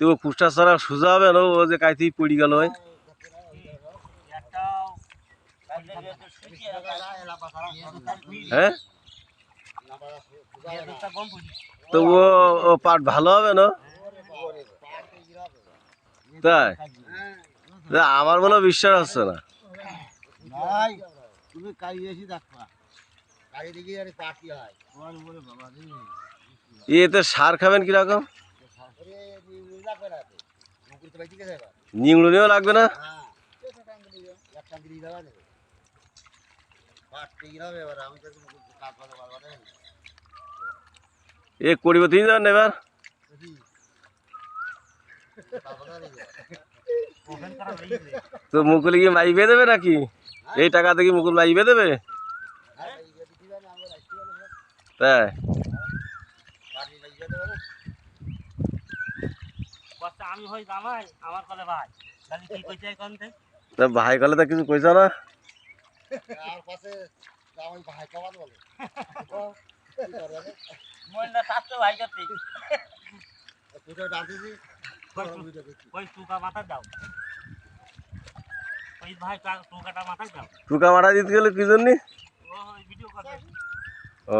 তো ও পুষ্টা ছাড়া সোজা হবে না? ও যে কাইতেই পড়ে গেল হ্যাঁ? তো ও ও পাট ভালো হবে না? তাই? আমার মনে বিশ্বাস হচ্ছে না। তুমি দেখবা। এতে সার খাবেন কীরকম? করে বাবা দেন এ করিব তিন যাবেন না এবার তো মুকুল কি মাইবে দেবে নাকি? এই টাকাতে কি মুকুল মাইবে দেবে আর এই যে দিবা? না না তাই পার্টি লাগিয়ে দেবো না বাচ্চা আমি হই জামাই আমার কলে ভাই। তাহলে কি তা ভাই গেলে তা কিছু কইছ না। আর পাশে আমি ভাই কামাত বলে। ও, কি করবে রে? ভাই করতে। দুটো ডাকতেছি ওই টুকা মাথা দাও। ওই ভাই টুকাটা মাথায় দাও। টুকা মারা দিতে গেলে কি জন্যে? ও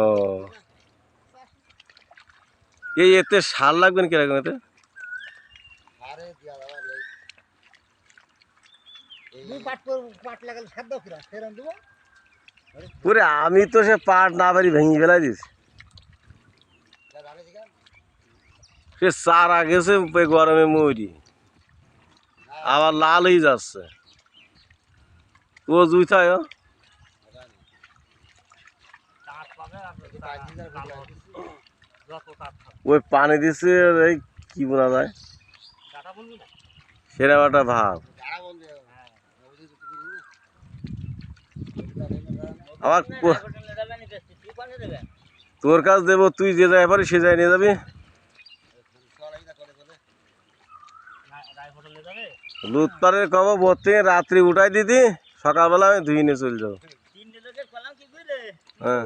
এই এতে সার লাগবেন কীরকম এতে? পুরে আমি তো সে পাট না পারি ভেঙে ফেলাই দিস সে চার ওই গরমে মরি। আবার লাল হয়ে যাচ্ছে। ও জুই থায় ওই পানি দিছে এই কি বোনা যায়? বলবি একটা ভাব যারা বন্ধ হ্যাঁ বুঝি তো তুমি কো- তোর কাজ দেবো তুই যে জায়গায় পারিস সে জায়গায় নিয়ে যাবি। পারে কব ভোর রাত্রি উঠাই দিতি সকালবেলা আমি ধুই নিয়ে চলে যাব। হ্যাঁ।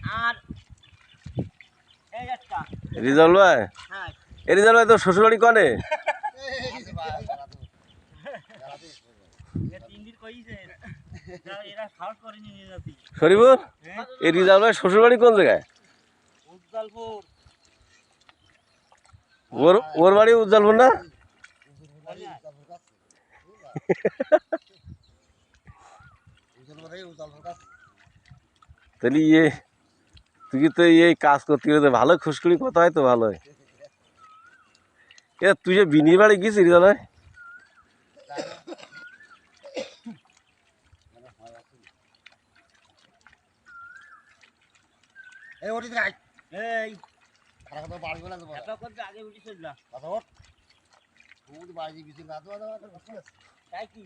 কত রিজাল্ট ভাই? হ্যাঁ। এ রিজাল্ট ভাই তো শ্বশুরবাড়ি কনে? শরীফুর এই রিজাল্ট ভাই শ্বশুরবাড়ি কোন জায়গায়? ওর ওর বাড়ি উজ্জ্বলপুর না? তাহলে ইয়ে তুই কি তো এই কাজ করতে গেলে ভালো খুশকুড়ি কথা হয় তো ভালো হয় এ তুই যে বিনির বাড়ি গেছিস রিজাল্ট ভাই এই ওটি রাখ এই খারাপ কথা বাড়ি বলে। দেবো এটা করতে আগে উঠে চললা কথা ওঠ তুমি বাড়ি কিছু না তাই কি?